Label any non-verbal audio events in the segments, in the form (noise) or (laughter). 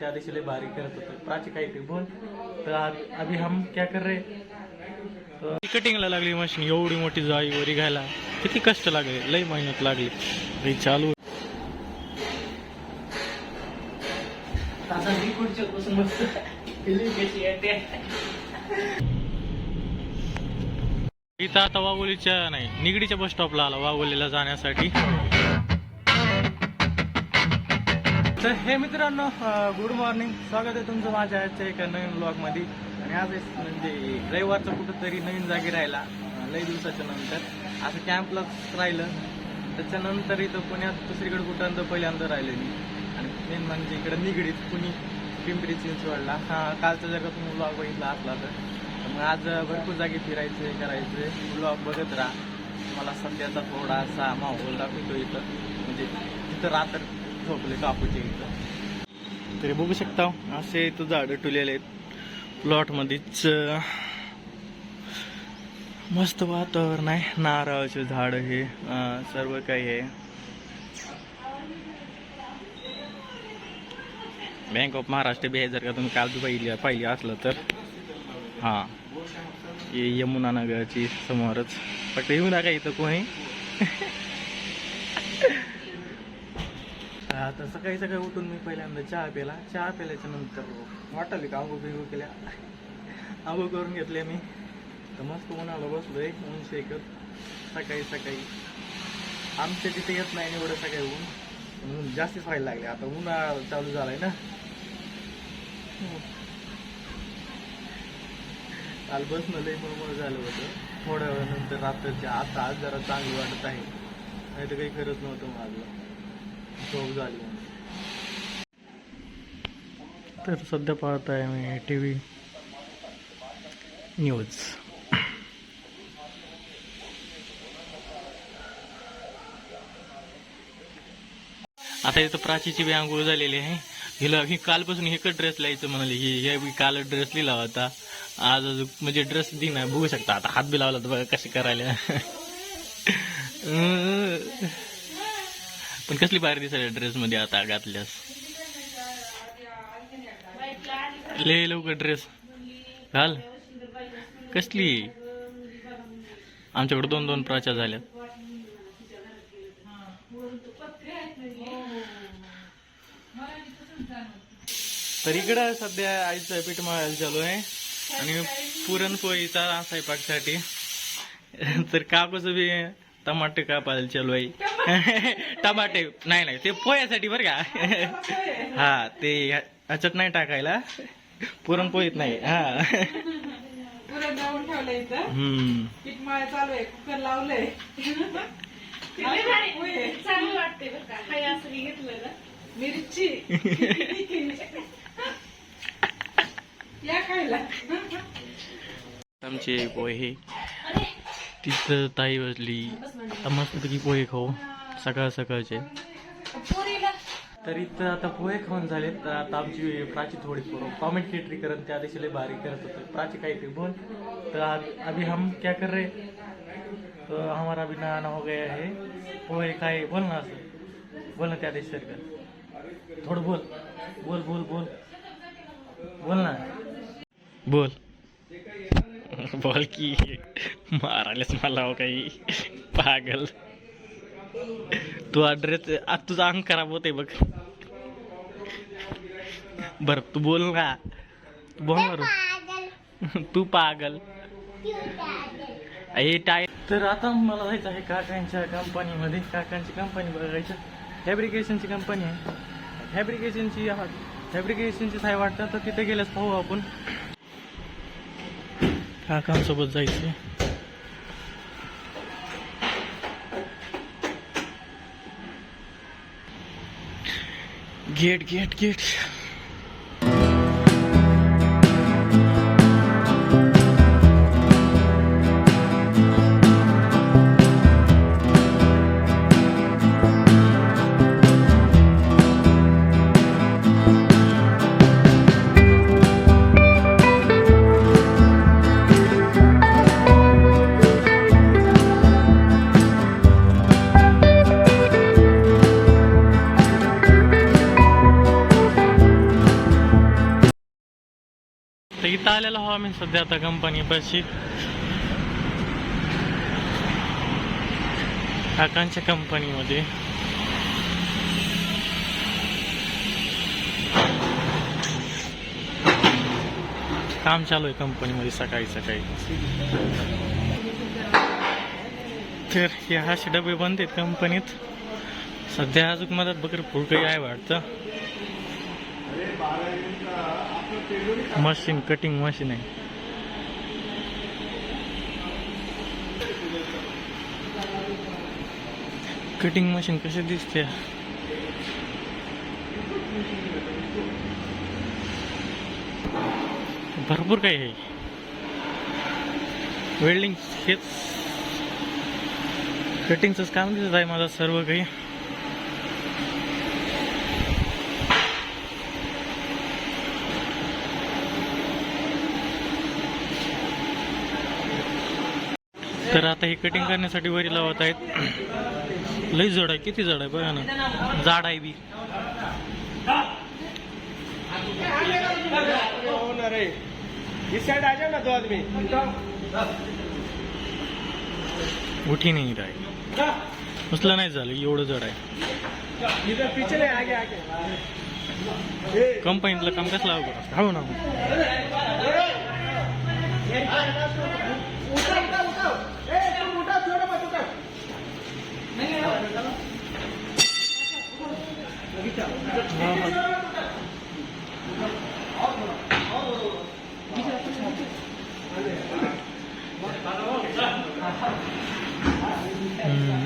त्या दिवशी लय भारी करत होतो. प्राची काहीतरी बोल. तर आज- अभी हम क्या कर रहे? कटिंगला लागली मशीन एवढी मोठी जाई वरी घ्यायला. किती कष्ट लागले? लय मेहनत लागली. हे चालू. इथं आता वाघोलीच्या नाही निगडीच्या बस स्टॉपला आला वाघोलीला जाण्यासाठी. तर हे मित्रांनो गुड मॉर्निंग स्वागत आहे तुमचं माझ्या आजच्या एका नवीन ब्लॉगमध्ये आणि आज म्हणजे रविवारचं कुठंतरी नवीन जागी राहिला लई दिवसाच्या नंतर. असं कॅम्पलाच राहिलं. त्याच्यानंतर इथं पुण्यात दुसरीकडे कुठं पहिल्यांदा राहिलं मी. आणि मेन म्हणजे इकडे निगडीत कुणी पिंपरी चिंचवडला. हा कालचा जर का तुम्ही ब्लॉग बघितला असला तर. मग आज भरपूर जागी फिरायचं करायचं. ब्लॉग बघत राहा. मला सध्याचा थोडासा माहोल दाखवतो इथं. म्हणजे तिथं रात्र झोपले कापूचे इथं. तरी बघू शकता असे इथं झाडं टुलेले आहेत. प्लॉटमध्येच मस्त वातावरण आहे. नारळाचे झाड हे सर्व काही आहे. बँक ऑफ महाराष्ट्र बी आहे जर का तुम्ही काल बी पाहिली पाहिली असलं तर. हां. यमुनानगरची यमुना नगरची समोरच. फक्त येऊ नका इथं कोणी. आता सकाळी सकाळी उठून मी पहिल्यांदा चहा प्याला चहा प्याल्याच्या नंतर वाटलं का आंघोळ बिघो केल्या? आंघोळ करून घेतले मी. तर मस्त उन्हाला बसलोय ऊन शेकत सकाळी सकाळी. आमच्या तिथे येत नाही एवढं सकाळी ऊन. ऊन जास्तीच व्हायला लागले. आता उन्हाळा चालू झालाय ना. काल बसणं लई मळमळ झालं होतं. थोड्या वेळानंतर रात्रीच्या आता आज जरा चांगली वाटत आहे. नाही तर काही खरंच नव्हतं माझं. झोप झाली. तर सध्या पाहत आहे मी टी व्ही न्यूज. आता इथं प्राचीची बी आंघोळ झालेली आहे. हिला ही कालपासून एकच ड्रेस लिहायचं म्हणाली. ही हे काल ड्रेस लिहिला होता. आज म्हणजे ड्रेस दिन बघू शकता. आता हात बी लावला तर बघा कसे करायला. पण कसली बाहेर दिसायला ड्रेस मध्ये आता घातल्यास? ले लवकर ड्रेस घाल. कसली? आमच्याकडे दोन दोन प्राच्या झाल्या तर इकडं सध्या आईचं पीठ मळायला चालू आहे. आणि पुरणपोळीचा स्वयंपाकसाठी तर काकूचं बी टमाटे कापायला चालू आहे. (laughs) टमाटे. नाही नाही ते पोह्यासाठी बरं का. (laughs) हा ते ह्याच्यात नाही टाकायला. पुरणपोळीत नाही हा. पुरण जाऊन ठेवलं इथं. हम्म. पीठ मळा चालू आहे कुकर लावलंय. (laughs) होय. चांगलं वाटते बरं का. हाय असं मी घेतलं ना. मिरची. या खायला. आमचे पोहे. तिथं ताई बसली. आता मस्तपैकी पोहे खाऊ. सकाळ सकाळचे. तर इथं आता पोहे खाऊन झाले तर आता आमची प्राची थोडी कॉमेंट क्रिएटरी करत त्या दिवशी लय भारी करत होते. प्राची काहीतरी बोल. तर आज अभी हम क्या कर रहे? तो हमारा भी नहाना हो गया है. पोहे खाए. बोल ना असं. बोल ना त्या दिवशी सारखं थोडं बोल. बोल बोल बोल. बोल ना. बोल. बोल की. मारायलाच मला हो काही. पागल. तू ड्रेस आज तुझा अंग खराब होते बघ. बर तू बोल ना. तू बोल ना (laughs) तू पागल. ए टाय. तर आता मला जायचं आहे काकांच्या कंपनीमध्ये काकांची कंपनी बघायचं. फॅब्रिकेशनची कंपनी आहे. फॅब्रिकेशनची फॅब्रिकेशनची साय वाटतं तर तिथे गेल्यास पाहू आपण. काकांसोबत जायचं गेट गेट गेट इथं आलेलो हो आम्ही सध्या आता कंपनी पाशी काकांच्या कंपनीमध्ये. काम चालू आहे कंपनीमध्ये सकाळी सकाळी. तर हे असे डबे बनतात कंपनीत. सध्या अजून मदत बकर फुल काही आहे वाटतं. मशीन कटिंग मशीन आहे. कटिंग मशीन कशी दिसते? भरपूर काही आहे. वेल्डिंग हेच. कटिंगचंच काम दिसत आहे माझं सर्व काही. तर आता हे कटिंग करण्यासाठी वरी लावत आहेत. (clears throat) लई जड आहे किती जड आहे बघा ना. जाड आहे बी. उठी नाही राय. उचलं नाही झालं एवढं जड आहे. कंपनीतलं काम कसं लावू हो ना हम्म,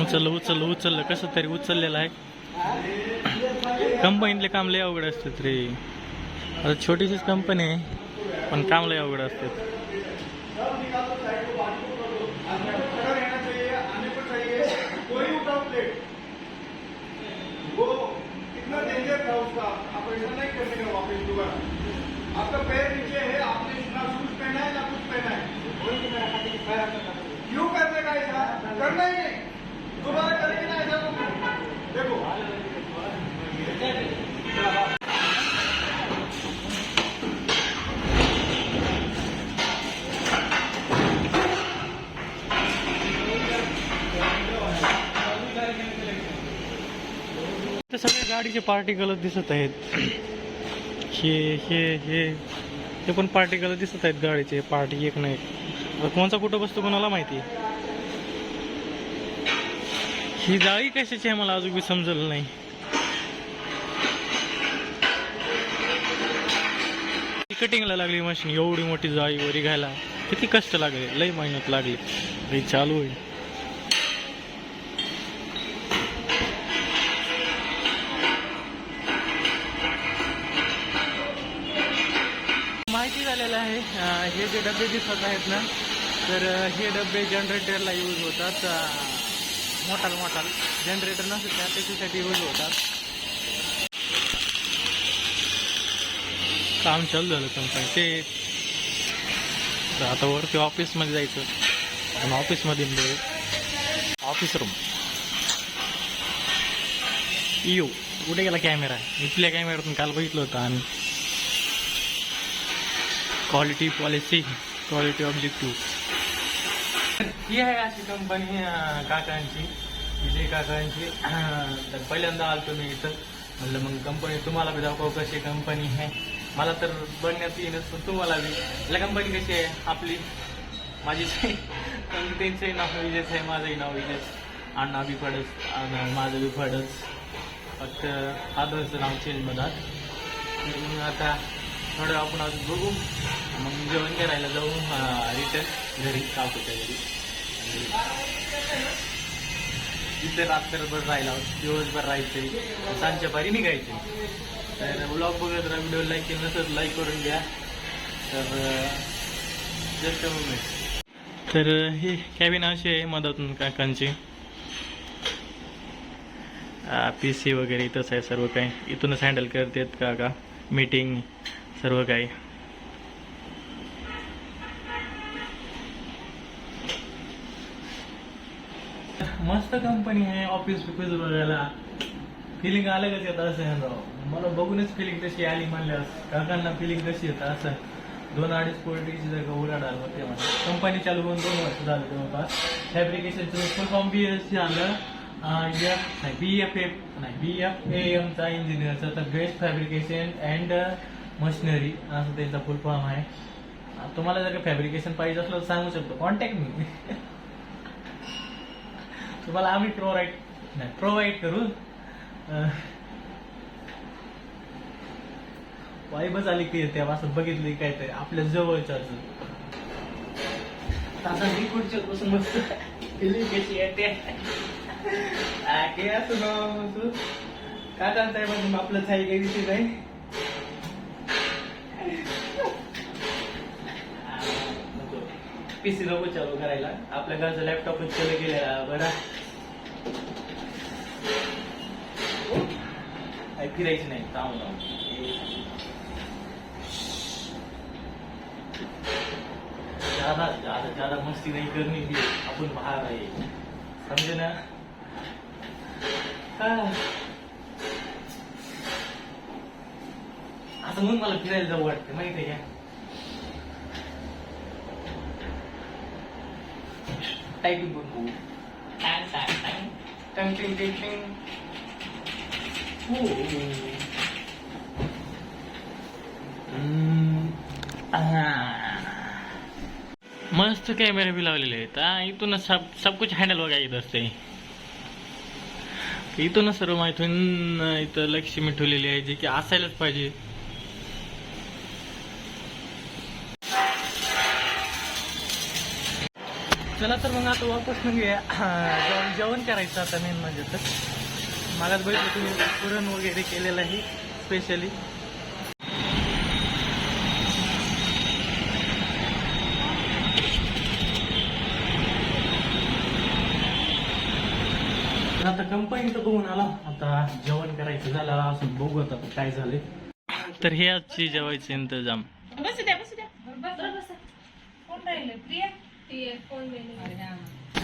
उचललं उचललं उचललं. कसं तरी उचललेलं आहे. कंपनीतले काम लय अवघड असतात रे. आता छोटीशीच कंपनी आहे पण काम लय अवघड असतात. कितना था उसका आप ऐसा नहीं कर सके वापस दोबारा। आपका पैर नीचे है, आपने ना शूज़ पहना है ना कुछ पहना है? क्यों करने का ऐसा? करना ही नहीं। दोबारा करेंगे ना ऐसा देखो। ते सगळे गाडीचे पार्टिकल दिसत आहेत. हे हे हे हे पण पार्टिकल दिसत आहेत गाडीचे पार्टी एक ना एक कोणचा कुठं बसतो कोणाला माहिती? ही जाळी कशाची आहे मला अजून बी समजलं नाही. कटिंगला लागली मशीन एवढी मोठी जाळी वरी घ्यायला. किती कष्ट लागले लई मेहनत लागली. चालू आहे. हे जे डबे दिसत आहेत ना तर हे डबे जनरेटरला यूज होतात अं, मोठाल मोठाल जनरेटर नसतं त्या त्याच्यासाठी यूज होतात. काम चालू झालं तुमचं. ते आता वरती ऑफिसमध्ये जायचं. आणि ऑफिसमध्ये ऑफिस रूम येऊ कुठे गेला कॅमेरा इथल्या कॅमेऱ्यातून काल बघितलं होतं आम्ही क्वालिटी पॉलिसी क्वालिटी ऑब्जेक्टिव्ह ही आहे अशी कंपनी काकांची विजय काकांची. तर पहिल्यांदा आलो मी इथं. म्हणलं मग कंपनी तुम्हाला बी दाखव कशी कंपनी आहे. मला तर बघण्यात येईनच पण तुम्हाला बी. आपल्या कंपनी कशी आहे? आपली. माझी त्यांचंही नाव विजयच आहे माझंही नाव विजयच. अण्णा बी फडस आणि माझं बी फडस फक्त आदरचं नाव चेंज मधात. मग आता थोडं आपण आज बघू. मग जेवण करायला जाऊ रिटर्न घरी काकूच्या घरी. तिथे रात्रभर राहिला दिवसभर राहायचे. सांच्या पारी निघायचे. तर ब्लॉग बघत राहा व्हिडिओ लाईक केलं नसेल लाईक करून घ्या. तर जस्ट मुमेंट तर हे कॅबिन अशी आहे मधातून काकांची. पी सी वगैरे इथंच आहे सर्व काही. इथूनच हँडल करतात काका. मीटिंग सर्व काही. मस्त कंपनी आहे ऑफिस बिफिस बघायला. फिलिंग अलगच येत असं राव. मला बघूनच फिलिंग कशी आली म्हणल्यास काकांना फिलिंग कशी येतं असं. दोन अडीच कोटीची जागा उलाढाल होते म्हणजे कंपनी चालू होऊन दोन वर्ष झालं जवळपास. फॅब्रिकेशनचं full form B S C आलं. एफ नाही बी एफ एफ नाही बी एफ ए एमचा इंजिनियरचा तर बेस्ट फॅब्रिकेशन अँड मशिनरी असं त्यांचा फुल फॉर्म आहे. तुम्हाला जर का फॅब्रिकेशन पाहिजे असलं तर सांगू शकतो. कॉन्टॅक्ट मी (laughs) तुम्हाला आम्ही प्रोव्हाइड नाही प्रोव्हाइड करू. वाईबच आली की त्या असं बघितली काहीतरी आपल्या जवळच्या खुर्चीवर बसून फिलिंग कशी येते? आ, के असं तू काय करताय मग आपलं छाई काही विषय नाही पीसी नको चालू करायला. आपल्या घरचं लॅपटॉप चालू केलेला बरा. काही फिरायचं नाही थांब थांबून. जादा जादा मस्ती नाही करनी आपण अपन आहे. समजे ना? असं आता म्हणून मला फिरायला जाऊ वाटतं माहिती आहे का? टायपिंग करून टांग टांग टांग टांग टिंग टिंग टिंग हो मस्त कॅमेरे बी लावलेले आहेत. हा इथूनच सब सब कुछ हँडल बघा येत असते. इथूनच सर्व माहितून इथं लक्ष्मी ठेवलेली आहे जे की असायलाच पाहिजे. चला तर मग आता वापस म्हणजे जेवण जेवण करायचं आता मेन म्हणजे तर. मागात बघितलं तुम्ही पुरण वगैरे केलेलं आहे स्पेशली आता कंपनीचं बघून आला. आता जेवण करायचं झालं. असं बघू आता काय झालंय. तर हे आजची जेवायचे इंतजाम. बसू द्या बसू द्या. बस कोण राहिलं प्रिया?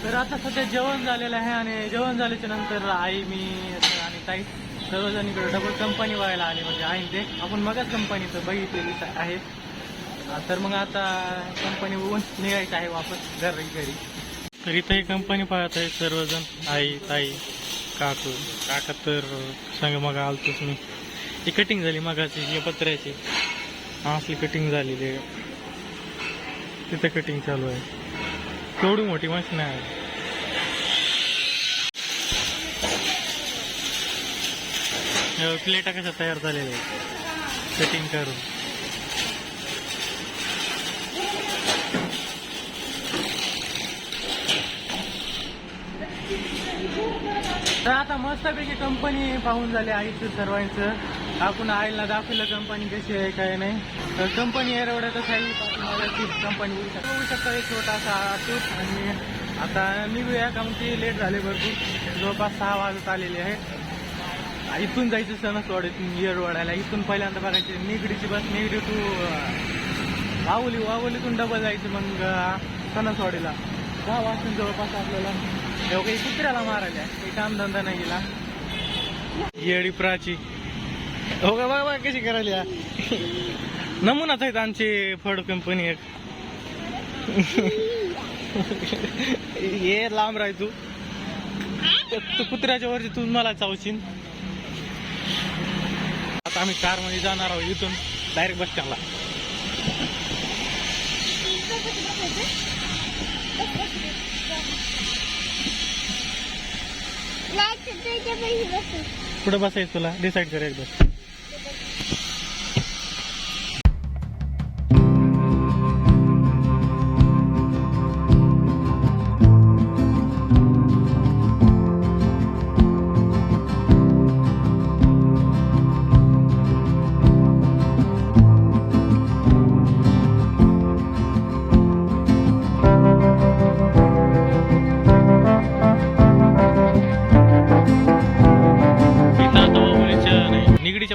तर आता सध्या जेवण झालेलं आहे आणि जेवण झाल्याच्यानंतर आई मी आणि ताई सर्वजण इकडे डबल कंपनी व्हायला आली. म्हणजे आहे ते. आपण मगच कंपनीचं बघितलेली आहे. तर मग आता कंपनी बघून निघायचं आहे वापस घरी घरी. तर इथं ही कंपनी पाहत आहे सर्वजण. आई ताई काकू काका तर सांग मग आलतोच मी. ही कटिंग झाली मगाची ही पत्र्याची. असली कटिंग झालेली आहे. तिथं कटिंग चालू आहे. केवढी मोठी मशीन आहे. प्लेटा कशा तयार झालेल्या आहेत. कटिंग करून. तर आता मस्तपैकी कंपनी पाहून झाली आईचं सर्वांचं. आपण आईला दाखवलं कंपनी कशी आहे काय नाही. तर कंपनी एरवड्यातच आहे. ती कंपनी बघू शकता बघू शकता एक छोटासा टूट आणि आता निघूया कारण की लेट झाले भरपूर. जवळपास सहा वाजत आलेले आहे. इथून जायचं सणसवाड इथून येरवाड्याला. इथून पहिल्यांदा बघायची निगडीची बस निगडी टू वावली वावलीतून डबल जायचं मग सणसवाडीला. दहा वाजून जवळपास आपल्याला एवढं काही कुत्र्याला मारायला काही कामधंदा नाही गेला. येडी प्राची. हो का? बघा बघा कशी करायला नमुनाच आहेत आमची फड कंपनी एक. ये लांब राह तू. तू कुत्र्याच्या वरती तू मला चावशील. आता आम्ही कारमध्ये जाणार आहोत इथून. डायरेक्ट बस स्टँडला कुठं बसायचं तुला? डिसाईड कर एकदा.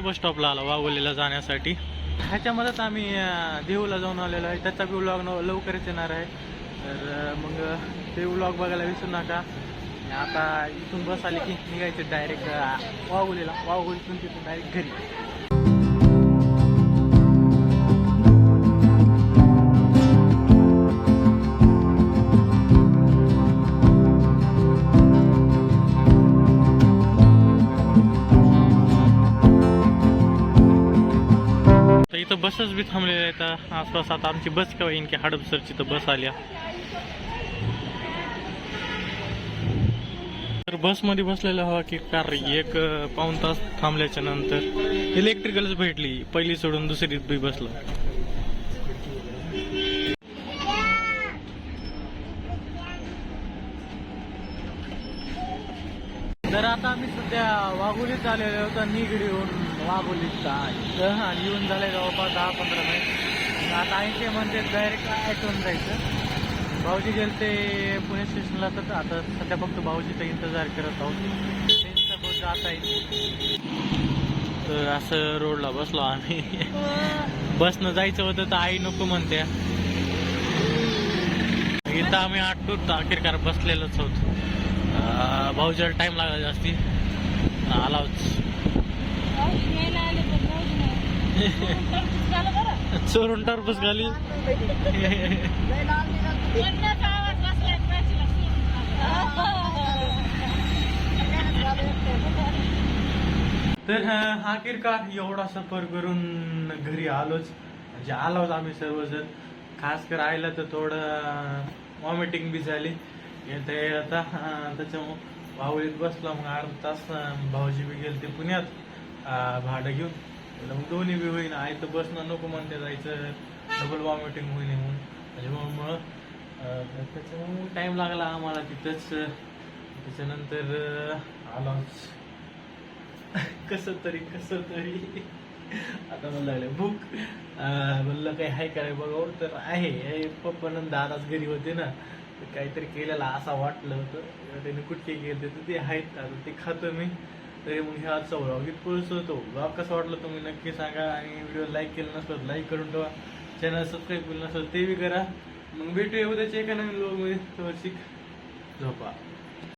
बस स्टॉपला आला वाघोलीला जाण्यासाठी. ह्याच्यामध्येच आम्ही अं, देहूला जाऊन आलेलो आहे. त्याचा बी व्लॉग लवकरच येणार आहे. तर मग ते व्लॉग बघायला विसरू नका. आता इथून बस आली की निघायचं डायरेक्ट वाघोलीला. वाघोलीतून तिथून डायरेक्ट घरी. आता इथं बसच बी थांबलेल्या आहेत. आसपास आता आमची बस केव्हा येईन की हडपसरची तर बस आल्या तर बसमध्ये बसलेला हवा की कार एक पाऊन पाऊण तास थांबल्याच्या नंतर इलेक्ट्रिकलच भेटली. पहिली सोडून दुसरीत बी बसलो. तर आता आम्ही सध्या वाघोलीत आलेलो होतो निगडीहून वाघोलीत इथं आणि येऊन झाले जवळपास दहा पंधरा मिनिट. आता ते म्हणते डायरेक्ट ॲटोन जायचं. भाऊजी गेले ते पुणे स्टेशनला तर आता सध्या फक्त भाऊजीचा इंतजार करत आहोत. त्यांचं बस जात आहे. तर असं रोडला बसलो आम्ही. (laughs) बसनं जायचं होतं तर आई नको म्हणते इथं आम्ही आटून अखेरकार बसलेलोच होतो. भाऊजीला टाइम लागला जास्ती. आलाच घ्यायला आले पण भाऊजी नाही. झालं बरं. चोरून टरबूज खाली तर अं, एवढा सफर करून घरी आलोच. म्हणजे आलोच आम्ही सर्वजण. खास कर आयला तर थोडं वॉमिटिंग बी झाली. येता येता त्याच्यामुळं भाऊलीत बसला. मग अर्धा तास भाऊजी बी गेले ते पुण्यात भाडं घेऊन. मग दोन्ही बी होईन आई तर बसणं नको म्हणते जायचं डबल वॉमिटिंग होईल म्हणून त्याच्यामुळं त्याच्यामुळं टाईम लागला आम्हाला तिथंच त्याच्यानंतर आलोच कस तरी कस तरी आता मला लागलं भूक म्हणलं काही हाय काय बघावं तर आहे हे पप्पा दादाच घरी होते ना तर काहीतरी केलेला असा वाटलं होतं त्याने कुठे केले तर ते आहेत आता ते खातो मी तरी मग ह्या आजचा व्लॉग इथपर्यंत होतो. व्लॉग कसा वाटलं तुम्ही नक्की सांगा आणि व्हिडिओ लाईक केला नसलं लाईक करून ठेवा. चॅनल सबस्क्राईब केलं नसलं ते बी करा. मग भेटूया उद्याच्या एका नवीन व्लॉगमध्ये शिक. झोपा.